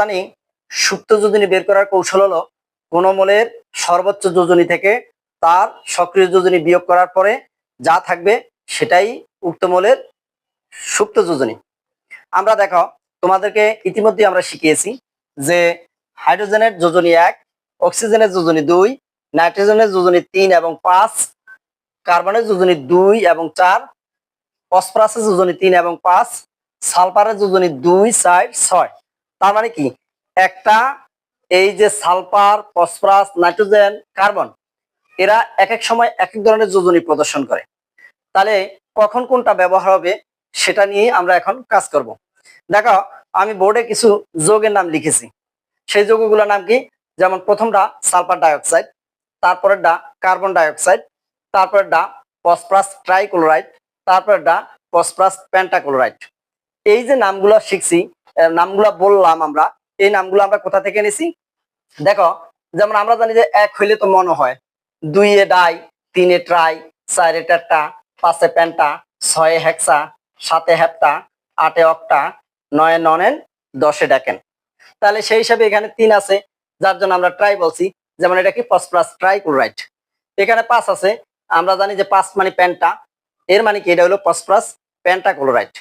জানি সুপ্ত যোজনী বের করার কৌশল হলো কোন মোলের সর্বোচ্চ যোজনী থেকে তার সক্রিয় যোজনী বিয়োগ করার পরে যা থাকবে সেটাই উক্ত মোলের সুপ্ত যোজনী। আমরা দেখো, তোমাদেরকে ইতিমধ্যে আমরা শিখিয়েছি যে হাইড্রোজেনের যোজনী এক, অক্সিজেনের যোজনী দুই, নাইট্রোজেনের যোজনী তিন এবং পাঁচ, কার্বনের যোজনী দুই এবং চার, ফসফরাসের যোজনী তিন এবং পাঁচ, সালফারের যোজনী দুই চার ছয়। তার মানে কি? একটা এই যে সালফার, ফসফরাস, নাইট্রোজেন, কার্বন, এরা এক এক সময় এক এক ধরনের যোজনী প্রদর্শন করে। তাহলে কখন কোনটা ব্যবহার হবে সেটা নিয়ে আমরা এখন কাজ করব। দেখো, আমি বোর্ডে কিছু যোগের নাম লিখেছি। সেই যৌগগুলোর নাম কি? যেমন প্রথমটা সালফার ডাইঅক্সাইড, তারপরেরটা কার্বন ডাইঅক্সাইড, তারপরেরটা ফসফরাস ট্রাইক্লোরাইড, তারপরেরটা ফসফরাস পেন্টাক্লোরাইড। এই যে নামগুলো শিখছি নামগুলো বললাম আমরা, এই নামগুলো আমরা কোথা থেকে নিছি দেখো, যেমন আমরা জানি যে এক হইলে তো মনে হয় দুই এ ডাই, তিনে ট্রাই চারে টেট্টা, পাঁচে পেন্টা ছয়ে হেক্সা, সাতে হেপ্টা, আটে অক্টা, নয়ে ননেন, দশে ডেকেন। তাহলে সেই হিসাবে এখানে তিন আছে, যার জন্য আমরা ট্রাই বলছি, যেমন এটা কি? Phosphorus trichloride. এখানে পাঁচ আছে, আমরা জানি যে পাঁচ মানে পেন্টা এর মানে কি? এটা হলো ফসফরাস পেন্টাক্লোরাইড